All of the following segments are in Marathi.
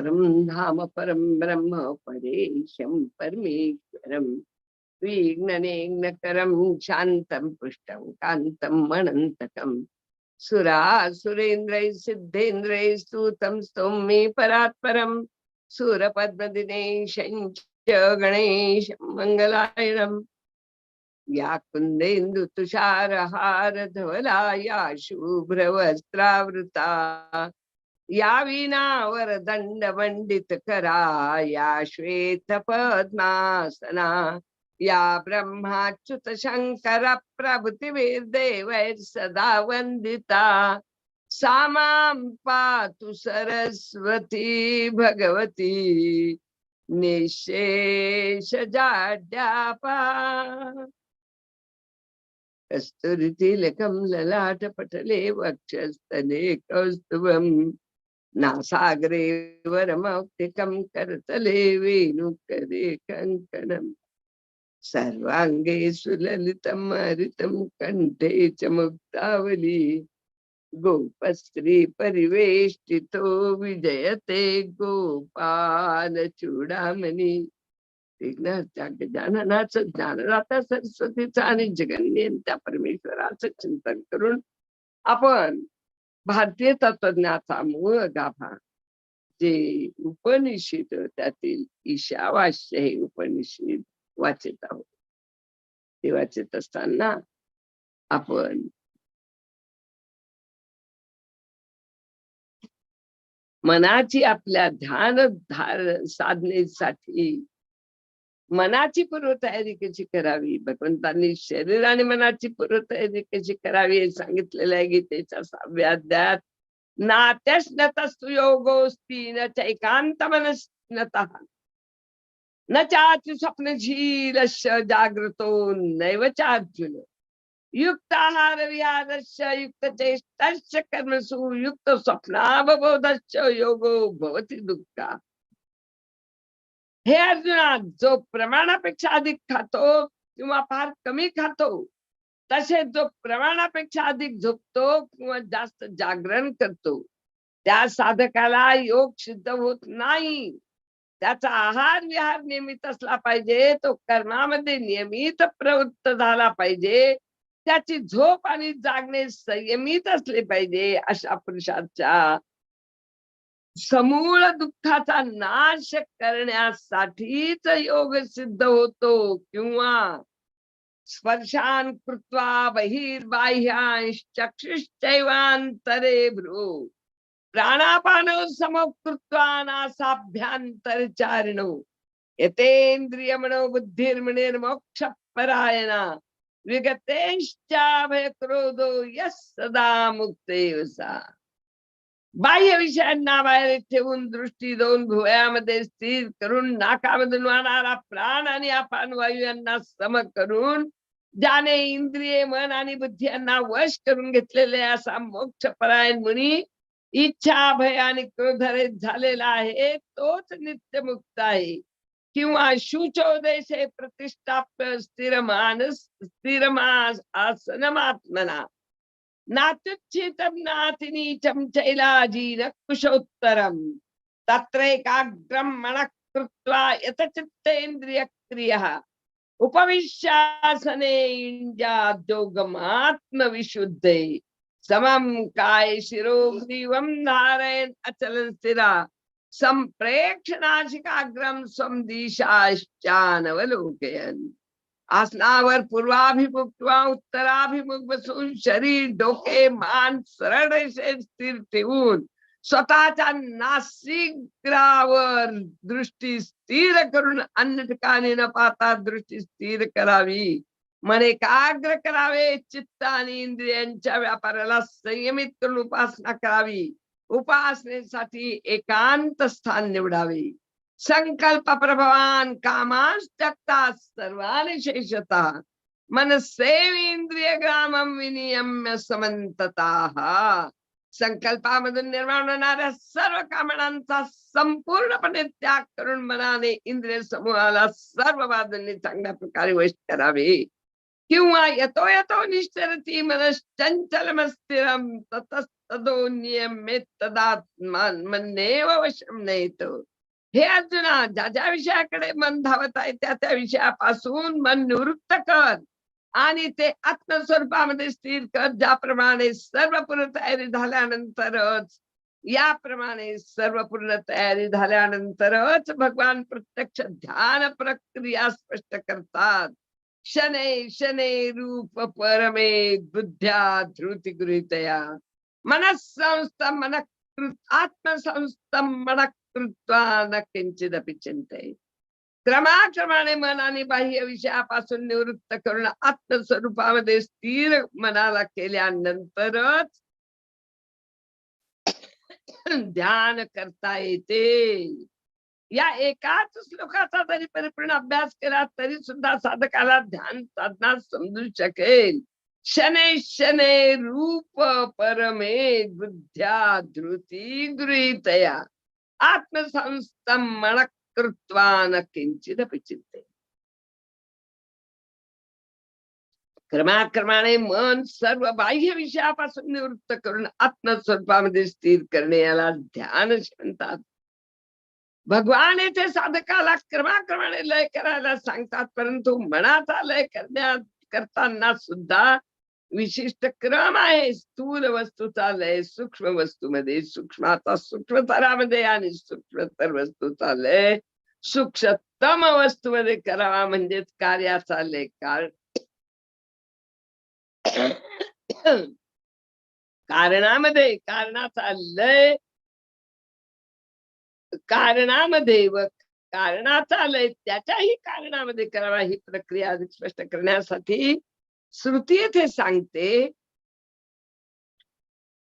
परम धाम परम ब्रह्म परेशम परमेश्वरम विघ्ननेघ्नकरं शान्तं पुष्टं कान्तं सुरा सुरासुरेन्द्रैः सिद्धेन्द्रैः स्तुतं स्तोमे परात्परं। सुरपद्मदिनेशञ्च गणेशं मङ्गलायणम् या कुन्देन्दु तुषारहार शुभ्रवस्त्रावृता या वीणावर दंड वंडित करा या श्वेत पद्मासना या ब्रह्माच्युत शंकर प्रभृतीवीर देवैर सदा वंदिता सामां पातु सरस्वती भगवती निशेष जाड्यापा कस्तुरितिलकं ललाटपटले वक्षस्तने कौस्तुभम् नासाग्रे वरमौक्तिकं करतले वेणुकरे कङ्कणम् सर्वाङ्गे सुललितम् हरितं कण्ठे च मुक्तावली गोपस्त्री परिवेष्टितो विजयते गोपाल चूडामणी विघ्नाच्या गजाननाचं ज्ञानदाता सरस्वतीचं आणि जगन्यंत्या परमेश्वराचं चिंतन करून आपण भारतीय तत्वज्ञाचा मूळ गाभा. जे उपनिषद त्यातील ईशावास्य हे उपनिषद वाचित आहोत. ते वाचित असताना आपण मनाची आपल्या ध्यान धार साधनेसाठी मनाची पूर्वतयारी कशी करावी? भगवंतांनी शरीर आणि मनाची पूर्वतयारी कशी करावी हे सांगितलेलं आहे. गीतेच्या सहाव्या अध्यायात नात्यश्नतस्तु योगोस्ती न चैकांत मनस्नत न चाचु स्वप्नशीलस्य जागृतो नैव चार्जुन। युक्त आहार विहारश युक्त चेष्टस्य कर्मसु युक्त स्वप्नावबोधस्य योगो भवती दुःखा। हे अर्जुना जो प्रमाणापेक्षा अधिक खातो किंवा फार कमी खातो तसे जो प्रमाणापेक्षा अधिक झोपतो किंवा जास्त जागरण करतो त्या साधकाला योग सिद्ध होत नाही. त्याचा आहार विहार नियमित असला पाहिजे तो कर्मामध्ये नियमित प्रवृत्त झाला पाहिजे त्याची झोप आणि जागणे संयमित असले पाहिजे अशा पुरुषाच्या समूळ दुःखाचा नाश करण्यासाठीच योग सिद्ध होतो. किंवा स्पर्शान कृत्वा बहिर्बाह्यांश चक्षुश्चैवांतरे भ्रू प्राणापान समकृत्वा नासाभ्यांतरचारिणो. यतेंद्रिय मनो बुद्धिर्मणिर्मोक्ष परायणा विगतेश्चाभय क्रोधो यस सदा मुक्ते बाह्य विषयांना बाहेर ठेवून दृष्टी दोन भुवयामध्ये स्थिर करून नाकामधून वाहणारा प्राण आणि अपान वायू यांना सम करून ज्याने इंद्रिये मन आणि बुद्धी यांना वश करून घेतलेले असा मोक्ष परायण मुनी इच्छा भय आणि क्रोधरहित झालेला आहे तोच नित्य मुक्त आहे किंवा शुचोदेश प्रतिष्ठाप्य स्थिर मानस स्थिर मास आसनमात्मना नात्युच्छितं नातिनीचं शैलाजीरकुशोत्तरं तत्र एकाग्रं मनः कृत्वा यतचित्तेन्द्रियक्रियः उपविश्यासने इञ्जाद्योगमात्मविशुद्धे समं काय शिरोग्रीवं धारयन् अचलस्थिरा स्थिरा। स्वं दिशाश्चानवलोकयन्। आसनावर पूर्वाभिमुख उत्तराभिमुख बसून शरीर डोके मान सरळ स्थिर ठेवून स्वतःच्या नासिकावर दृष्टी स्थिर करून अन्य ठिकाणी न पाहता दृष्टी स्थिर करावी. मन एकाग्र करावे चित्त आणि इंद्रियांच्या व्यापाराला संयमित करून उपासना करावी. उपासनेसाठी एकांत स्थान निवडावे. संकल्प प्रभवान कामांश त्यक्ता सर्वानि शेषता। मन ग्रामं ग्रामम विनियम्य समंतता संकल्पामधून निर्माण होणाऱ्या सर्व कामनांचा संपूर्णपणे त्याग करून मनाने इंद्रिय समूहाला सर्व बाजूंनी चांगल्या प्रकारे वश करावे। किंवा यतो यतो निश्चरती मनश्चंचलमस्थिरम ततस्त ततस्तदो नियमित तदात्मान मन्नेव वशम नेतो हे अर्जुना ज्या ज्या विषयाकडे मन धावत आहे त्या त्या विषयापासून मन निवृत्त कर. आणि ते आत्मस्वरूपामध्ये स्थिर कर ज्याप्रमाणे सर्व पूर्ण तयारी झाल्यानंतरच याप्रमाणे सर्व पूर्ण तयारी झाल्यानंतरच भगवान प्रत्यक्ष ध्यान प्रक्रिया स्पष्ट करतात. शने शने रूप परमे बुद्ध्या धृती गृहीतया मनस्संस्थम मन आत्मसंस्थम मन कृत्वा न किंचिदपि चिंते क्रमाक्रमाने मन आणि बाह्य विषयापासून निवृत्त करून आत्मस्वरूपामध्ये स्थिर मनाला केल्यानंतरच ध्यान करता येते. या एकाच श्लोकाचा जरी परिपूर्ण अभ्यास केला तरी सुद्धा साधकाला ध्यान साधना समजू शकेल. शने शने रूप परमे बुद्ध्या धृती गृहितया. आत्मसंस्थम मन कृत्वा न किंचिदपि चिंते क्रमाक्रमाने मन सर्व बाह्य विषयापासून निवृत्त करून आत्मस्वरूपामध्ये स्थिर करणे याला ध्यान म्हणतात। भगवान येथे साधकाला क्रमाक्रमाने लय करायला सांगतात परंतु मनाचा लय करण्या करताना सुद्धा विशिष्ट क्रम आहे. स्थूल वस्तूचा लय सूक्ष्म वस्तूमध्ये सूक्ष्माचा सूक्ष्मतरामध्ये आणि सूक्ष्मतर वस्तूचा लय सूक्ष्मतम वस्तूमध्ये करावा म्हणजेच कार्याचा लय कारण कारणामध्ये कारणाचा लय कारणामध्ये व कारणाचा लय त्याच्याही कारणामध्ये करावा ही प्रक्रिया अधिक स्पष्ट करण्यासाठी श्रुती येथे सांगते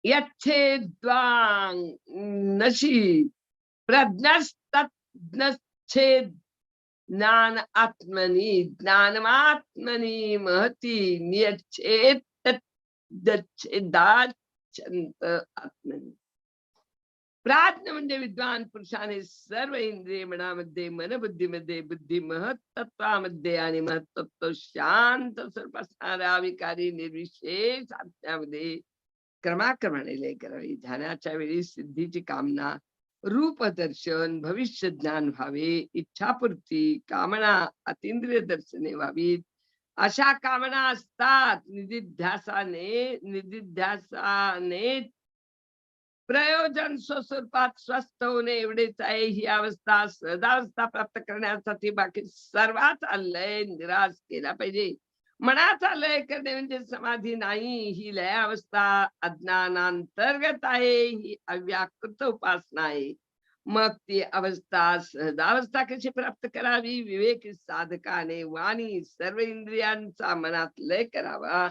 यच्छेद्वांग नशी प्रज्ञास्तज्ञच्छेद ज्ञान आत्मनी ज्ञानमात्मनी महती नियच्छेद छेदाच्छंत आत्मनी। प्राज्ञ म्हणजे विद्वान पुरुषाने सर्व इंद्रिय मनामध्ये मनबुद्धीमध्ये बुद्धी महत्त्वामध्ये आणि महत्त्व शांत स्वरूप असणाऱ्या विकारी निर्विशेष आत्म्यामध्ये क्रमाक्रमाने लय करावी. ध्यानाच्या वेळी सिद्धीची कामना रूपदर्शन भविष्य ज्ञान व्हावे इच्छापूर्ती कामना अतिंद्रिय दर्शने व्हावीत. अशा कामना असतात. निधिध्यासाने निधिध्यासाने प्रयोजन स्वस्वरूपात स्वस्थ होणे एवढेच आहे. ही अवस्था सदावस्था प्राप्त करण्यासाठी बाकी सर्वात लय निराश केला पाहिजे. मनाचा लय करणे म्हणजे समाधी नाही. ही लय अवस्था अज्ञानांतर्गत आहे. ही अव्याकृत उपासना आहे. मग ती अवस्था सहजावस्था कशी प्राप्त करावी? विवेक साधकाने वाणी सर्व इंद्रियांचा मनात लय करावा.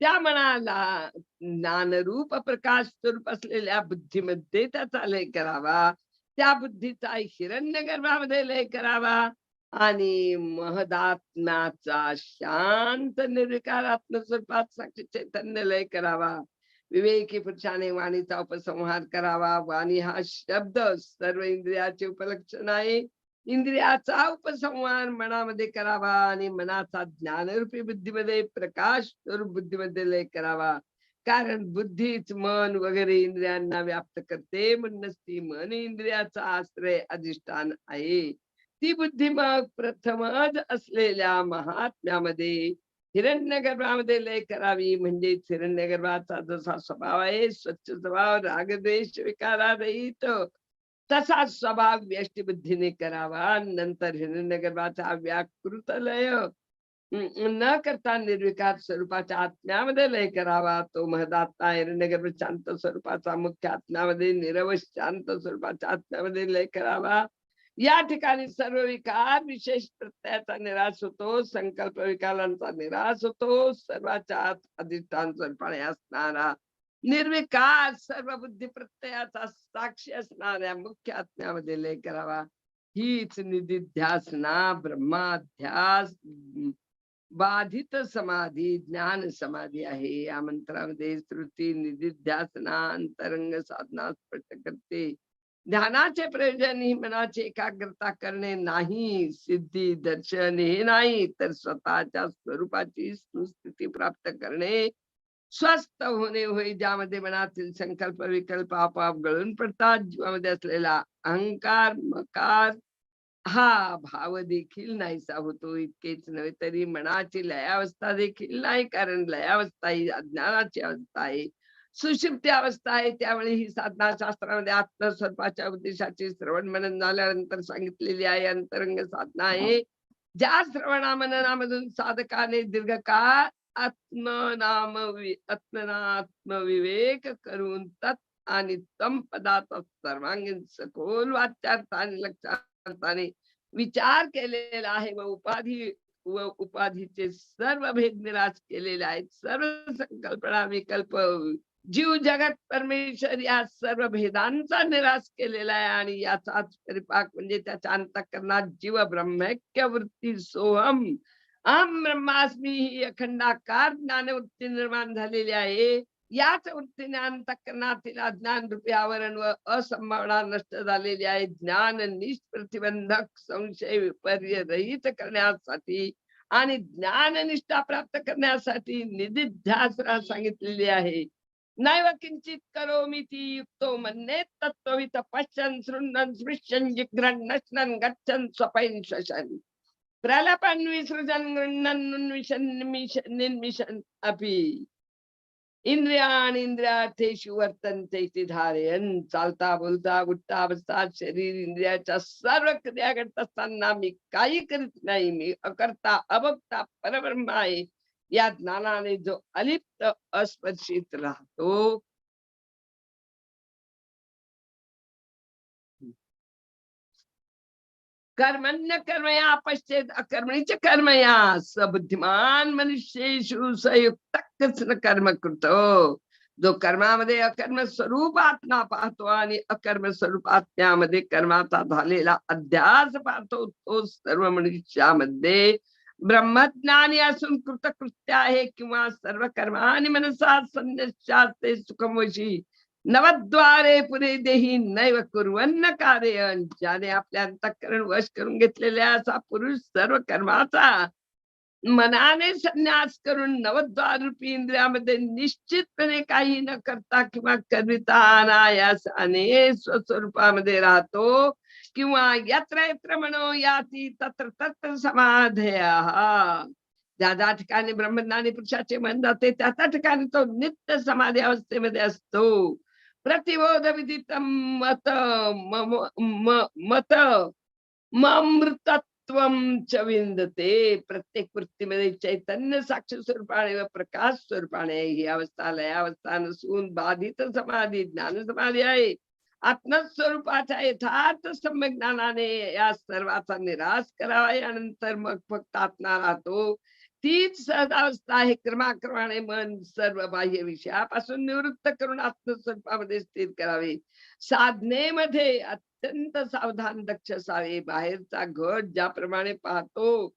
त्या मनाला ज्ञानरूप प्रकाश स्वरूप असलेल्या बुद्धीमध्ये त्याचा लय करावा. त्या बुद्धीचा हिरण्य गर्भामध्ये लय करावा. आणि महदात्म्याचा शांत निर्विकारात्म स्वरूपात साक्षी चैतन्य लय करावा. विवेकी पुरुषाने वाणीचा उपसंहार करावा. वाणी हा शब्द सर्व इंद्रियाचे उपलक्षण आहे. इंद्रियाचा उपसंहार मनामध्ये करावा आणि मनाचा ज्ञानरूपी बुद्धीमध्ये प्रकाश स्वरूप बुद्धीमध्ये लय करावा. कारण बुद्धीच मन वगैरे इंद्रियांना व्याप्त करते म्हणूनच ती मन इंद्रियाचा आश्रय अधिष्ठान आहे. ती बुद्धी मग प्रथमच असलेल्या महात्म्यामध्ये हिरण्य गर्भामध्ये लय करावी म्हणजे हिरण्य गर्भाचा जसा स्वभाव आहे स्वच्छ स्वभाव रागद्वेष विकारारहित. तसा स्वभाव व्यष्टीबुद्धीने करावा. नंतर हिरण्यगर्भाचा व्याकृत लय. न करता निर्विकार स्वरूपाच्या आत्म्यामध्ये लय करावा. तो महदात्मा हिरण्यगर्भ शांत स्वरूपाचा मुख्य आत्म्यामध्ये निरव शांत स्वरूपाच्या आत्म्यामध्ये लय करावा. या ठिकाणी सर्व विकार विशेष प्रत्ययाचा निराश होतो. संकल्प विकारांचा निराश होतो. सर्वाच्या आत अधिष्ठान स्वरूपाने असणारा निर्विकार सर्व बुद्धी प्रत्ययाचा साक्षी असणाऱ्या मुख्य आत्म्यामध्ये लय करावा. हीच निधिध्यासना ब्रह्माध्यास बाधित समाधी ज्ञान समाधी आहे. या मंत्रामध्ये श्रुती निधिध्यासना अंतरंग साधना स्पष्ट करते. ध्यानाचे प्रयोजन ही मनाची एकाग्रता करणे नाही सिद्धी दर्शन हे नाही तर स्वतःच्या स्वरूपाची सुस्थिती प्राप्त करणे. स्वस्थ होणे होय. ज्यामध्ये मनातील संकल्प विकल्प आपोआप गळून पडतात. जीवामध्ये असलेला अहंकार मकार हा भाव देखील नाहीसा होतो. इतकेच नव्हे तरी मनाची लयावस्था देखील नाही. कारण लयावस्था ही अज्ञानाची अवस्था आहे. सुषुप्ती अवस्था आहे. त्यावेळी ही साधना शास्त्रामध्ये आत्मस्वरूपाच्या उद्देशाची श्रवण मनन झाल्यानंतर सांगितलेली आहे. अंतरंग साधना आहे. ज्या श्रवणा मननामधून साधकाने दीर्घकाळ आत्मनाम आत्मनात्मविवेक करून तत् आणि तम पदार्थ सर्वांगीण सखोल वाच्यार्थाने लक्षार्थाने विचार केलेला आहे व उपाधी व उपाधीचे सर्व भेद निराश केलेले आहेत. सर्व संकल्पना विकल्प जीव जगत परमेश्वर या सर्व भेदांचा निराश केलेला आहे आणि याचाच परिपाक म्हणजे त्याच्या अंतकरणात जीव ब्रह्मैक्य वृत्ती सोहम अहम ब्रह्मास्मी ही अखंडाकार ज्ञान वृत्ती निर्माण झालेली आहे. याच वृत्तीने अंतकरणातील अज्ञान रूपी आवरण व असंभावना नष्ट झालेली आहे. ज्ञान निष्प्रतिबंधक संशय विपर्य रहित करण्यासाठी आणि ज्ञान निष्ठा प्राप्त करण्यासाठी निधिध्यासरा सांगितलेली आहे. नैव किंचित करोमि ती युक्तो मन्ये तत्त्ववित पश्यन् शृण्वन् स्पृश्यन जिग्रण नश्नन गच्छन स्वपैन श्वसन् प्रलपन् विसृजन् निर्मिशन उन्मिषन् निमिषन् निर्मिषन् अपि इंद्रियाण इंद्रियार्थेषु इति धारयन चालता बोलता उठता बसता शरीर इंद्रियाच्या सर्व क्रिया करत असताना मी काही करीत नाही मी अकर्ता अभक्ता परब्रह्म आहे या ज्ञानाने जो अलिप्त अस्पर्शित राहतो। कर्मण्य कर्मया पश्चेत अकर्मणीच कर्मया। सबुद्धिमान मनुष्येषु संयुक्त कृष्ण कर्म करतो जो कर्मामध्ये अकर्म स्वरूप आत्मा पाहतो आणि अकर्म स्वरूप आत्म्यामध्ये कर्माचा झालेला अध्यास पाहतो। तो सर्व मनुष्यामध्ये ब्रह्मज्ञानी असून कृतकृत्य आहे किंवा सर्व कर्माने मनसा संन्यासते सुखमोशी नवद्वारे पुरे देही नैव कुरवन्न कार्य. ज्याने आपल्या अंतःकरण वश करून घेतलेल्या असा पुरुष सर्व कर्माचा मनाने संन्यास करून नवद्वार रूपी इंद्रियामध्ये निश्चितपणे काही न करता किंवा करिता अनायासाने स्वस्वरूपामध्ये राहतो किंवा यत्र यत्र म्हणो याती तत्र तत्र समाधया. ज्या ज्या ठिकाणी ब्रह्मज्ञानी पुरुषाचे मन जाते त्या त्या ठिकाणी तो नित्य समाधी अवस्थेमध्ये असतो. प्रतिबोध विदित मत मत ममृतत्व च विंदते प्रत्येक वृत्तीमध्ये चैतन्य साक्ष स्वरूपाने व प्रकाश स्वरूपाने ही अवस्था लय अवस्था नसून बाधित समाधी ज्ञान समाधी आहे. आत्मस्वरूपाच्या यथार्थ सम्यक ज्ञानाने या सर्वाचा निराश करावा. यानंतर मग फक्त आत्मा राहतो. तीच सहजावस्था आहे क्रमाक्रमाने मन सर्व बाह्य विषयापासून निवृत्त करून आत्मस्वरूपामध्ये स्थिर करावे. साधनेमध्ये अत्यंत सावधान दक्ष असावे. बाहेरचा घट ज्याप्रमाणे पाहतो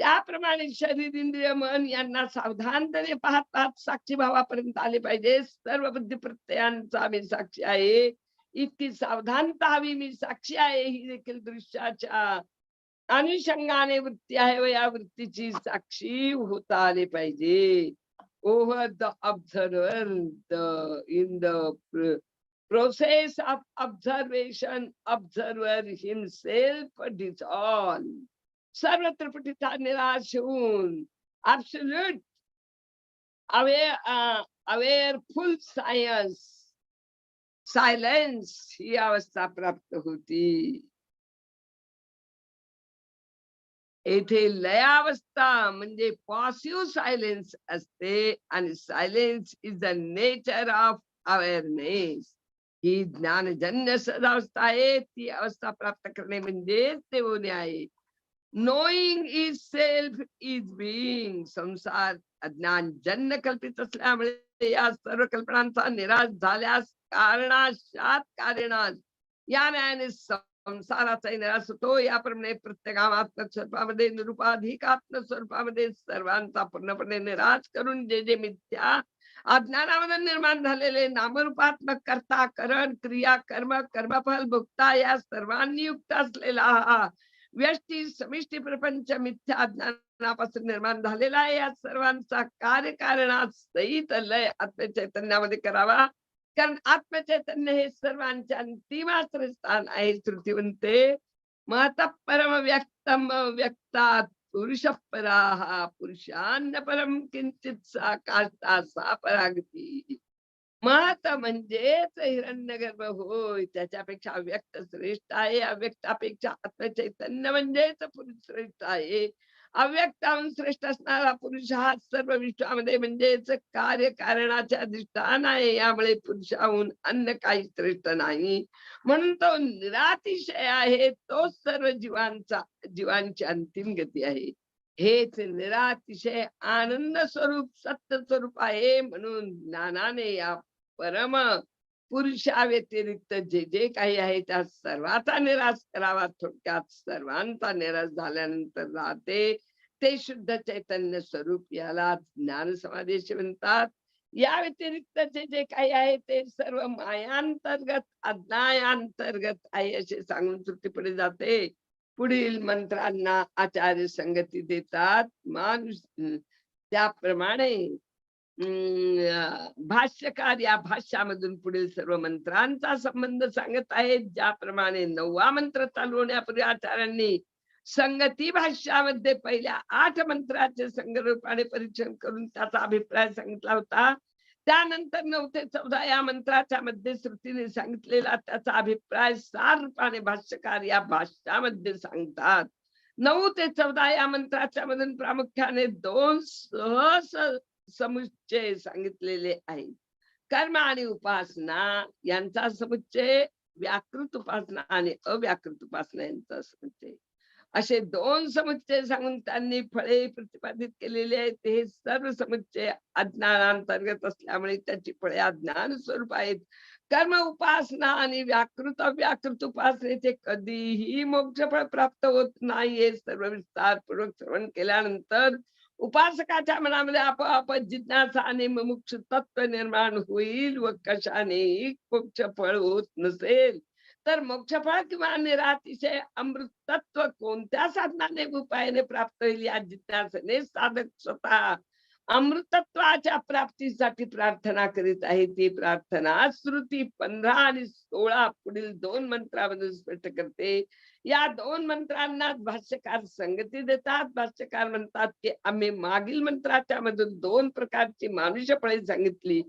त्याप्रमाणे शरीर इंद्रिय मन यांना सावधानतेने पाहत पाहत साक्षी भावापर्यंत आले पाहिजे. सर्व बुद्धी प्रत्ययांचा मी साक्षी आहे. इतकी सावधानता हवी मी साक्षी आहे ही देखील दृश्याच्या अनुषंगाने वृत्ती आहे व या वृत्तीची साक्षी होता आले पाहिजे. Over the observer the in the process of observation observer himself on सर्व त्रिपुटीचा निराश होऊन absolute aware awareful science silence ही अवस्था प्राप्त होती. येथे लयावस्था म्हणजे पॉसिव्ह सायलेन्स असते आणि silence is the nature of awareness. ही ज्ञानजन्य सदावस्था आहे. ती अवस्था प्राप्त करणे म्हणजे ते होणे आहे knowing is self is being संसार अज्ञान जन्य कल्पित असल्यामुळे या सर्व कल्पनांचा निराश झाल्यास कारणाशात कारणास या न्यायाने संसाराचा निराश होतो याप्रमाणे प्रत्येका आत्मस्वरूपामध्ये निरुपाधिक आत्मस्वरूपामध्ये सर्वांचा पूर्णपणे निराश करून जे जे मिथ्या अज्ञानामध्ये निर्माण झालेले नामरूपात्मक कर्ता करण क्रिया कर्म कर्मफल भुक्ता या सर्वांनी युक्त असलेला हा व्यष्टी समिष्टी प्रपंच मिथ्या ज्ञानापासून निर्माण झालेला आहे. या सर्वांचा कार्यकारणात सहित लय आत्मचैतन्यामध्ये करावा. कारण आत्मचैतन्य हे सर्वांच्या अंतिमाश्रय स्थान आहे श्रुती म्हणते. महत परम व्यक्तम व्यक्तात पुरुष पराहा पुरुषान्न परम किंचित सा काष्टा सा परागती. महत म्हणजेच हिरण्यगर्भ होय त्याच्यापेक्षा अव्यक्त श्रेष्ठ आहे अव्यक्तापेक्षा आत्मचैतन्य म्हणजेच पुरुष श्रेष्ठ आहे. अव्यक्ताहून श्रेष्ठ असणारा पुरुष हा सर्व विश्वामध्ये म्हणजेच कार्य कारणाच्या अधिष्ठान आहे. यामुळे पुरुषाहून अन्य काही श्रेष्ठ नाही. म्हणून तो निरातिशय आहे. तो सर्व जीवांचा जीवांची अंतिम गती आहे. हेच निरातिशय आनंद स्वरूप सत्य स्वरूप आहे. म्हणून ज्ञानाने या परम पुरुषा व्यतिरिक्त जे जे काही आहे त्या सर्वाचा निराश करावा. थोडक्यात सर्वांचा निराश झाल्यानंतर राहते. ते शुद्ध चैतन्य स्वरूप याला ज्ञान समादेश म्हणतात. या व्यतिरिक्त जे जे काही आहे ते सर्व मायांतर्गत अज्ञायांतर्गत आहे असे सांगून श्रुती पुढे जाते. पुढील मंत्रांना आचार्य संगती देतात. माणूस त्याप्रमाणे भाष्यकार या भाष्यामधून पुढील सर्व मंत्रांचा संबंध सांगत आहेत. ज्याप्रमाणे नववा मंत्र चालू होण्यापूर्वी आचार्यांनी संगती भाष्यामध्ये पहिल्या आठ मंत्राचे संगरूपाने परीक्षण करून त्याचा अभिप्राय सांगितला होता. त्यानंतर नऊ ते चौदा या मंत्राच्या मध्ये श्रुतीने सांगितलेला त्याचा अभिप्राय सार रूपाने भाष्यकार या भाष्यामध्ये सांगतात. नऊ ते चौदा या मंत्राच्या मधून प्रामुख्याने दोन सहस समुच्चय सांगितलेले आहेत कर्म आणि उपासना यांचा समुच्चय व्याकृत उपासना आणि अव्याकृत उपासना यांचा समुच्चय. असे दोन समुच्चय सांगून त्यांनी फळे प्रतिपादित केलेले आहेत. हे सर्व समुच्चय अज्ञानांतर्गत असल्यामुळे त्याची फळे अज्ञान स्वरूप आहेत. कर्म उपासना आणि व्याकृत अव्याकृत उपासनेचे कधीही मोक्षफळ प्राप्त होत नाही हे सर्व विस्तारपूर्वक श्रवण केल्यानंतर उपासकाच्या मनामध्ये आपोआप जिज्ञासा आणि मुमुक्ष तत्व निर्माण होईल व कशाने मोक्ष फळ होत नसेल? तर मोक्षफळ किंवा निरातिशय अमृत तत्व कोणत्या साधनाने उपायाने प्राप्त होईल या जिज्ञासेने साधक स्वतः अमृतत्वाच्या प्राप्तीसाठी प्रार्थना करीत आहे. ती प्रार्थना श्रुती पंधरा आणि सोळा पुढील दोन मंत्रामध्ये स्पष्ट करते. या दोन मंत्रांना भाष्यकार संगती देतात. भाष्यकार म्हणतात की आम्ही मागील मंत्राच्या मधून दोन प्रकारची मानुष्य फळे सांगितली.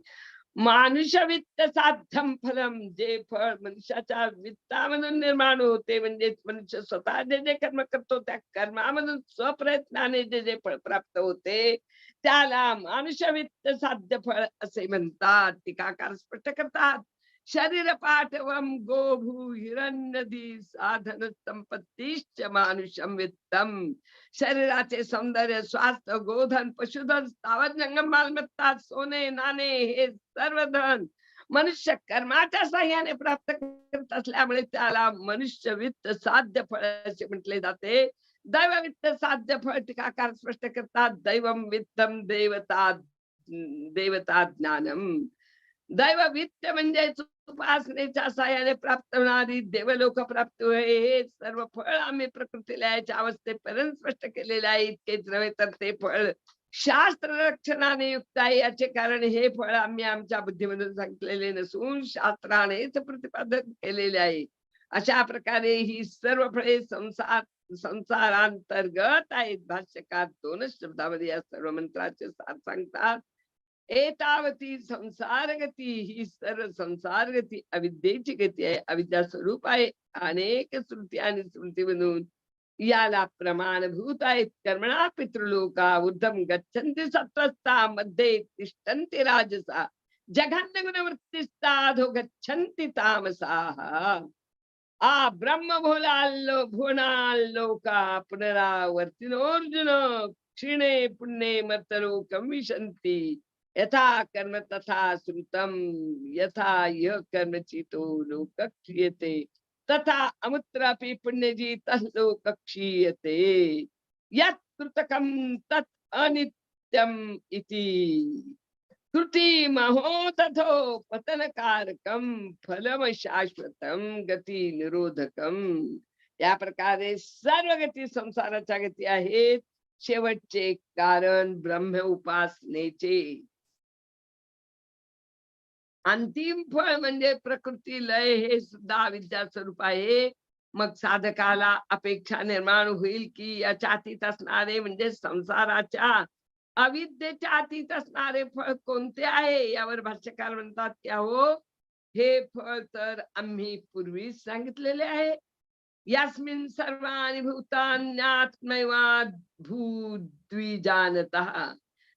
मानुष्य वित्त साध्यम फलम जे फळ मनुष्याच्या वित्तामधून निर्माण होते म्हणजे मनुष्य स्वतः जे जे कर्म करतो त्या कर्मामधून स्वप्रयत्नाने जे जे फळ प्राप्त होते त्याला मानुष्य वित्त साध्य फळ असे म्हणतात. टीकाकार स्पष्ट करतात. शरीर पाठवम गोभू हिरण्यदी साधन संपत्तीश्च मानुषम वित्तम। शरीराचे सौंदर्य स्वास्थ्य गोधन पशुधन स्थावर जंगम मालमत्ता सोने नाणे हे सर्व धन मनुष्य कर्माच्या साह्याने प्राप्त करत असल्यामुळे त्याला मनुष्य वित्त साध्य फळ असे म्हटले जाते। दैव वित्त साध्य फळ टीकाकार स्पष्ट करतात दैवम वित्तम देवता देवता ज्ञानम। दैव वित्त म्हणजे उपासनेच्या साह्याने प्राप्त होणारी देवलोक प्राप्त होय. हे सर्व फळ आम्ही प्रकृतीला याच्या अवस्थेपर्यंत स्पष्ट केलेले आहे. इतकेच नव्हे तर ते फळ शास्त्र रक्षणाने युक्त आहे. याचे कारण हे फळ आम्ही आमच्या बुद्धीमधून सांगितलेले नसून शास्त्रानेच प्रतिपादन केलेले आहे. अशा प्रकारे ही सर्व फळे संसार संसारांतर्गत आहेत. भाष्यकार दोनच शब्दामध्ये या सर्व मंत्राचे सार सांगतात. एतावती संसार गती ही सर्व संसार गती अविद्येची गती आहे अविद्या स्वरूप आहे अनेक श्रुती आणि स्मृती म्हणून याला प्रमाणभूत आहेत कर्मणा पितृलोका उद्धम गच्छन्ति सत्वस्था मध्ये तिष्ठन्ति राजसा जघन्य गुणवृत्तिस्ताधो गच्छन्ति तामसाः आ ब्रह्म भोलाल्लो भुवनाल्लोका पुनरावर्तिनोर्जुन क्षीणे पुण्ये मर्तलोकं विशन्ति यथा कर्म तथा श्रुतम यथा यह कर्म चितो लोक क्षीयते तथा अमुत्रापि पुण्यजी तलोक क्षीयते यत् कृतकम तत् अनित्यम इति। कृति महो तथो पतनकारकम फलम शाश्वतम गति निरोधकम या प्रकारे सर्व गती संसाराच्या गती आहेत। शेवटचे कारण ब्रह्म उपासनेचे। अंतिम फळ म्हणजे प्रकृती लय हे सुद्धा विद्या स्वरूप आहे. मग साधकाला अपेक्षा निर्माण होईल की याच्या अतीत असणारे म्हणजे संसाराच्या अविद्येच्या अतीत असणारे फळ कोणते आहे? यावर भाष्यकार म्हणतात की अहो हे फळ तर आम्ही पूर्वीच सांगितलेले आहे. यास्मिन सर्वाणि भूतान्यात्मैवाद भूद्विजानतः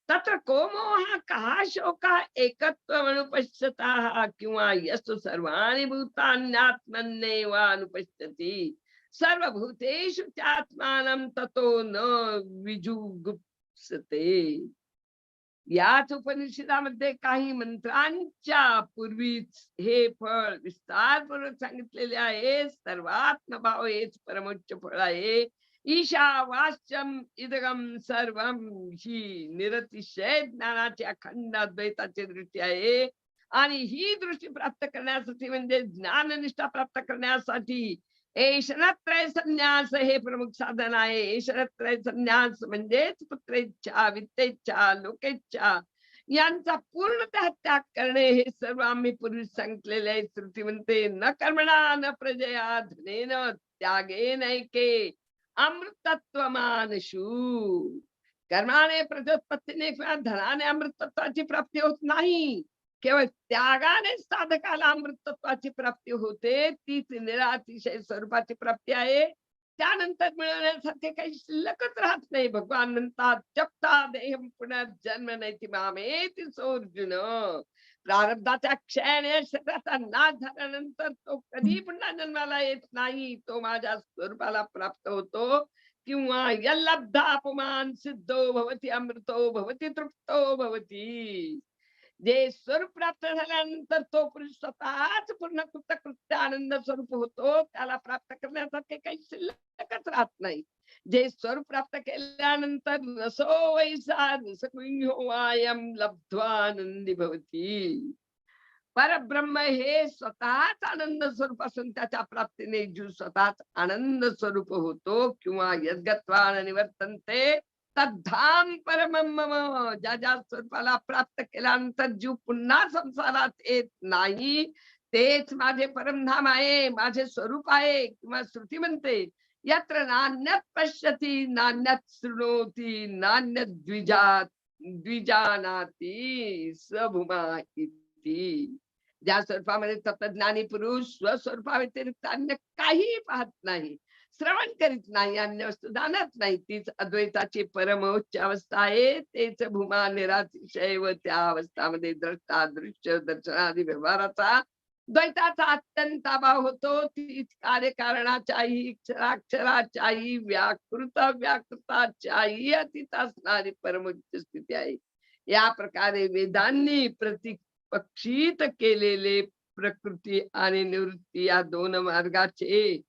तत्र को का कहा एकत्व एकत्वमनुपश्यतः किंवा यस्तु सर्वाणि भूतान्यात्मन्नेव अनुपश्यति सर्वभूतेषु चात्मानं ततो न विजुगुप्सते। याच उपनिषदामध्ये काही मंत्रांच्या पूर्वीच हे फळ विस्तारपूर्वक सांगितलेले आहे सर्वात्म भाव हेच परमोच्च फळ आहे ईशावास्यम इदगम सर्वम ही निरतिशय ज्ञानाची अखंड अद्वैताची दृष्टी आहे आणि ही दृष्टी प्राप्त करण्यासाठी म्हणजे ज्ञाननिष्ठा प्राप्त करण्यासाठी ऐशनत्रय संन्यास हे प्रमुख साधन आहे. ऐशनत्रय संन्यास म्हणजेच पुत्रेच्छा वित्तेच्छा लोकेच्छा यांचा पूर्णतः त्याग करणे हे सर्व आम्ही पूर्वी सांगितलेले आहे. श्रुती म्हणते न कर्मणा न प्रजया धनेन त्यागे नैके अमृतत्वमानशू कर्माने प्रजोत्पत्तीने किंवा धनाने अमृतत्वाची प्राप्ती होत नाही। केवळ त्यागाने साधकाला अमृतत्वाची प्राप्ती होते तीच निरातिशय स्वरूपाची प्राप्ती आहे त्यानंतर मिळवण्यासाठी काही शिल्लकच राहत नाही। भगवान म्हणतात, जपता देह पुनर्जन्म नाही मामेती सोर्जुन प्रारब्धाचा क्षयाने शरीराचा नाश झाल्यानंतर तो कधी पुन्हा जन्माला येत नाही तो माझ्या स्वरूपाला प्राप्त होतो. किंवा यल्लब्धा अपमान सिद्धो भवती अमृतो भवती तृप्तो भवती. जे स्वरूप प्राप्त झाल्यानंतर तो पुरुष स्वतःच पूर्ण कृतकृत्य आनंद स्वरूप होतो त्याला प्राप्त करण्यासारखे काही शिल्लकच राहत नाही. जे स्वरूप प्राप्त केल्यानंतर नसो वैसा रसकुंहोवायम लब्ध्वानंदी भवती. परब्रह्म हे स्वतःच आनंद स्वरूप असून त्याच्या प्राप्तीने जीव स्वतःच आनंद स्वरूप होतो किंवा यद्गत्वान निवर्तनते तद्धाम परम ज्या ज्या स्वरूपाला प्राप्त केल्यानंतर जीव पुन्हा संसारात येत नाही. तेच माझे परमधाम आहे माझे स्वरूप आहे किंवा श्रुती म्हणते यत्र नान्यत पश्यती नान्यत शृणोती नान्यत द्विजात द्विजानाती सभुमा इति ज्या स्वरूपामध्ये तत्वज्ञानी पुरुष स्वस्वरूपाव्यतिरिक्त अन्य काही पाहत नाही. श्रवण करीत नाही अन्य वस्तू जाणत नाही. तीच अद्वैताची परमोच्च अवस्था आहे. तेच भूमा निरातिशय व त्या अवस्थामध्ये द्रष्टा दृश्य दर्शनादी व्यवहाराचा द्वैताचा अत्यंत अभाव होतो. तीच कार्यकारणाच्याही अक्षराक्षराच्याही व्याकृत व्याकृताच्याही अतीत असणारी परमोच्च स्थिती आहे. या प्रकारे वेदांनी प्रतिपक्षित केलेले प्रकृती आणि निवृत्ती या दोन मार्गाचे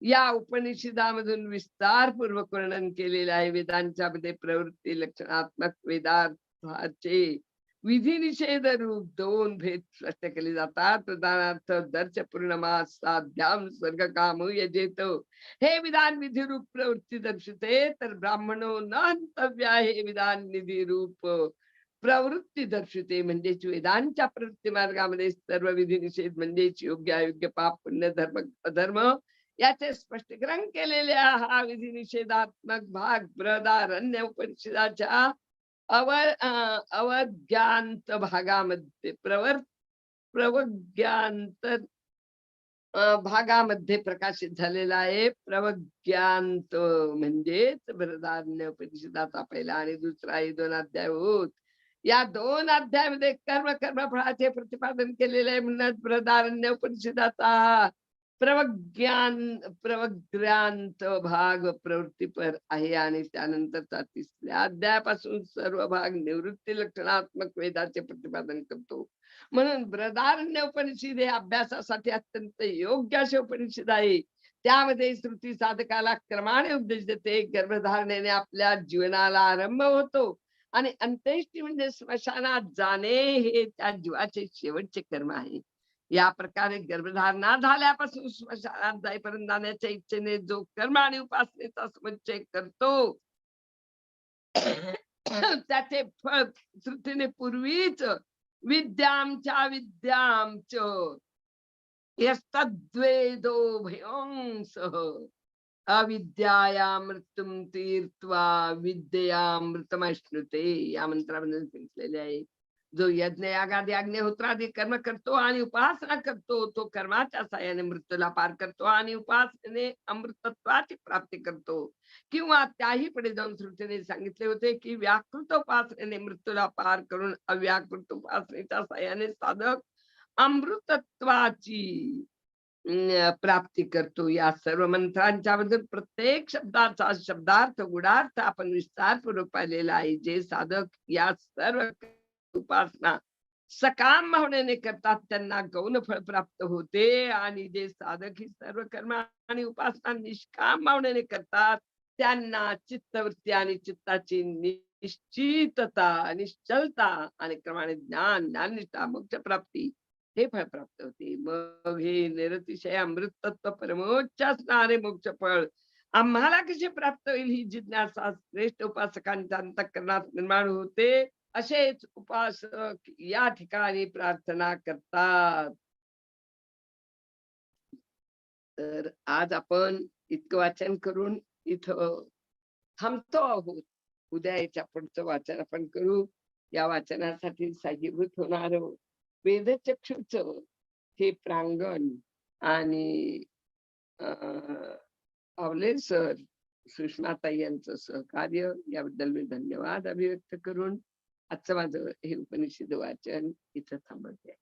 या उपनिषदामधून विस्तारपूर्वक वर्णन केलेले आहे. वेदांच्या मध्ये प्रवृत्ती लक्षणात्मक वेदार्थाचे विधिनिषेध रूप दोन भेद स्पष्ट केले जातात. उदाहरणार्थ दर्श पूर्णमास साध्याम स्वर्ग काम यजेतो. हे विधान विधी रूप प्रवृत्ती दर्शते. तर ब्राह्मणो न हे विधान निधी रूप प्रवृत्ती दर्शते. म्हणजेच वेदांच्या प्रवृत्ती मार्गामध्ये सर्व विधी निषेध म्हणजेच योग्य अयोग्य पाप पुण्य धर्म अधर्म याचे स्पष्टीकरण केलेल्या हा विधी निषेधात्मक भाग बृहदारण्य उपनिषदाच्या अव अवज्ञांत भागामध्ये प्रवर प्रवज्ञांत भागामध्ये प्रकाशित झालेला आहे. प्रवज्ञांत म्हणजेच बृहदारण्य उपनिषदाचा पहिला आणि दुसरा हे दोन अध्याय होत. या दोन अध्यायामध्ये कर्म कर्म फळाचे प्रतिपादन केलेले आहे म्हणूनच बृहदारण्य उपनिषदाचा प्रवज्ञान प्रवग्रांत भाग प्रवृत्तीपर आहे आणि त्यानंतरचा तिसऱ्या अध्यायापासून सर्व भाग निवृत्ती लक्षणात्मक वेदाचे प्रतिपादन करतो. म्हणून ब्रदारण्य उपनिषद हे अभ्यासासाठी अत्यंत योग्य असे उपनिषद आहे. त्यामध्ये श्रुती साधकाला क्रमाने उपदेश देते. गर्भधारणेने आपल्या जीवनाला आरंभ होतो. आणि अंत्येष्टी म्हणजे स्मशानात जाणे हे त्या जीवाचे शेवटचे कर्म आहे. या प्रकारे गर्भधारणा झाल्यापासून स्मशानात जाईपर्यंत जाण्याच्या इच्छेने जो कर्म आणि उपासनेचा समुच्चय करतो त्याचे फळ श्रुतीने पूर्वीच विद्यामच्या विद्यामच यस्तद्वेदो भयंस अविद्याया मृत्युम तीर्त्वा विद्येयामृतमश्नुते या मंत्रामध्ये सांगितलेले आहे. जो यज्ञ यागादी अग्निहोत्रादी कर्म करतो आणि उपासना करतो तो कर्माच्या साह्याने मृत्यूला पार करतो आणि उपासने अमृतत्वाची प्राप्ती करतो किंवा त्याही पुढे जाऊन श्रुतीने सांगितले होते की व्याकृत उपासनेने मृत्यूला पार करून अव्याकृत उपासनेच्या साह्याने साधक अमृतत्वाची अं, प्राप्ती करतो या सर्व मंत्रांच्या बद्दल प्रत्येक शब्दाचा शब्दार्थ गुणार्थ आपण विस्तारपूर्वक पाहिलेला आहे जे साधक या सर्व उपासना. सकाम भावनेने करतात त्यांना गौण फळ प्राप्त होते आणि जे साधक ही सर्व कर्म आणि उपासना निष्काम भावनेने करतात त्यांना चित्तवृत्ती आणि चित्ताची निश्चितता निश्चलता आणि क्रमाने ज्ञान ज्ञाननिष्ठा मोक्ष प्राप्ती हे फळ प्राप्त होते. मग हे निरतिशय अमृत तत्व परमोच्च असणारे मोक्ष फळ आम्हाला कसे प्राप्त होईल? ही जिज्ञासा श्रेष्ठ उपासकांच्या अंतकरणात निर्माण होते. असेच उपासक या ठिकाणी प्रार्थना करतात. तर आज आपण इतकं वाचन करून इथं थांबतो आहोत. उद्या याच्या पुढचं वाचन आपण करू. या वाचनासाठी साजीभूत होणार वेदचक्षुच हे प्रांगण आणि अं, आवले सर सुषमाताई यांचं सहकार्य याबद्दल मी धन्यवाद अभिव्यक्त करून आजचं माझं हे उपनिषद वाचन इथं थांबवते.